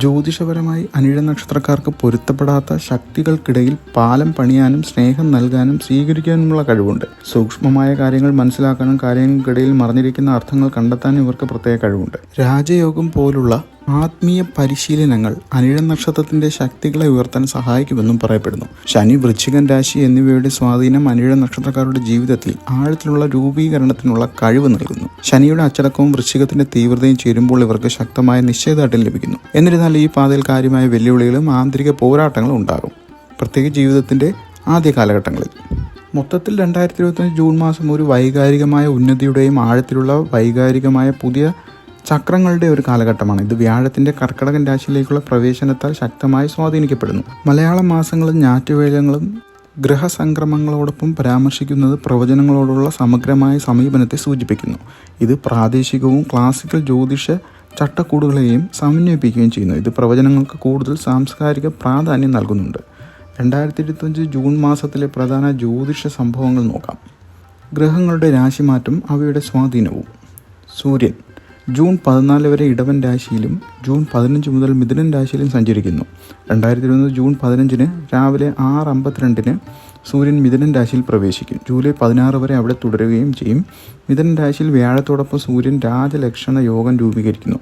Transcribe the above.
ജ്യോതിഷപരമായി അനിഴ നക്ഷത്രക്കാർക്ക് പൊരുത്തപ്പെടാത്ത ശക്തികൾക്കിടയിൽ പാലം പണിയാനും സ്നേഹം നൽകാനും സ്വീകരിക്കാനുമുള്ള കഴിവുണ്ട്. സൂക്ഷ്മമായ കാര്യങ്ങൾ മനസ്സിലാക്കാനും കാര്യങ്ങൾക്കിടയിൽ മറിഞ്ഞിരിക്കുന്ന അർത്ഥങ്ങൾ കണ്ടെത്താനും ഇവർക്ക് പ്രത്യേക കഴിവുണ്ട്. രാജയോഗം പോലുള്ള ആത്മീയ പരിശീലനങ്ങൾ അനിഴ നക്ഷത്രത്തിന്റെ ശക്തികളെ ഉയർത്താൻ സഹായിക്കുമെന്നും പറയപ്പെടുന്നു. ശനി വൃശ്ചികൻ രാശി എന്നിവയുടെ സ്വാധീനം അനിഴ നക്ഷത്രക്കാരുടെ ജീവിതത്തിൽ ആഴത്തിലുള്ള രൂപീകരണത്തിനുള്ള കഴിവ് നൽകുന്നു. ശനിയുടെ അച്ചടക്കവും വൃശ്ചികത്തിന്റെ തീവ്രതയും ചേരുമ്പോൾ ഇവർക്ക് ശക്തമായ നിശ്ചയദാർഢ്യം ലഭിക്കുന്നു. എന്നിരുന്നാൽ ഈ പാതയിൽ കാര്യമായ വെല്ലുവിളികളും ആന്തരിക പോരാട്ടങ്ങളും ഉണ്ടാകും. പ്രത്യേക ജീവിതത്തിന്റെ ആദ്യ കാലഘട്ടങ്ങളിൽ. മൊത്തത്തിൽ രണ്ടായിരത്തി ഇരുപത്തഞ്ച് ജൂൺ മാസം ഒരു വൈകാരികമായ ഉന്നതിയുടെയും ആഴത്തിലുള്ള വൈകാരികമായ പുതിയ ചക്രങ്ങളുടെ ഒരു കാലഘട്ടമാണ്. ഇത് വ്യാഴത്തിന്റെ കർക്കടകൻ രാശിയിലേക്കുള്ള പ്രവേശനത്താൽ ശക്തമായി സ്വാധീനിക്കപ്പെടുന്നു. മലയാള മാസങ്ങളും ഞാറ്റുവേലങ്ങളും ഗ്രഹസംക്രമങ്ങളോടൊപ്പം പരാമർശിക്കുന്നത് പ്രവചനങ്ങളോടുള്ള സമഗ്രമായ സമീപനത്തെ സൂചിപ്പിക്കുന്നു. ഇത് പ്രാദേശികവും ക്ലാസിക്കൽ ജ്യോതിഷ ചട്ടക്കൂടുകളെയും സമന്വയിപ്പിക്കുകയും ചെയ്യുന്നു. ഇത് പ്രവചനങ്ങൾക്ക് കൂടുതൽ സാംസ്കാരിക പ്രാധാന്യം നൽകുന്നുണ്ട്. രണ്ടായിരത്തി ഇരുപത്തഞ്ച് ജൂൺ മാസത്തിലെ പ്രധാന ജ്യോതിഷ സംഭവങ്ങൾ നോക്കാം. ഗ്രഹങ്ങളുടെ രാശിമാറ്റം അവയുടെ സ്വാധീനവും. സൂര്യൻ ജൂൺ പതിനാല് വരെ ഇടവൻ രാശിയിലും ജൂൺ പതിനഞ്ച് മുതൽ മിഥുനൻ രാശിയിലും സഞ്ചരിക്കുന്നു. രണ്ടായിരത്തി ഇരുപത് ജൂൺ പതിനഞ്ചിന് രാവിലെ ആറ് അമ്പത്തിരണ്ടിന് സൂര്യൻ മിഥുനൻ രാശിയിൽ പ്രവേശിക്കും. ജൂലൈ പതിനാറ് വരെ അവിടെ തുടരുകയും ചെയ്യും. മിഥുനൻ രാശിയിൽ വ്യാഴത്തോടൊപ്പം സൂര്യൻ രാജലക്ഷണ യോഗം രൂപീകരിക്കുന്നു.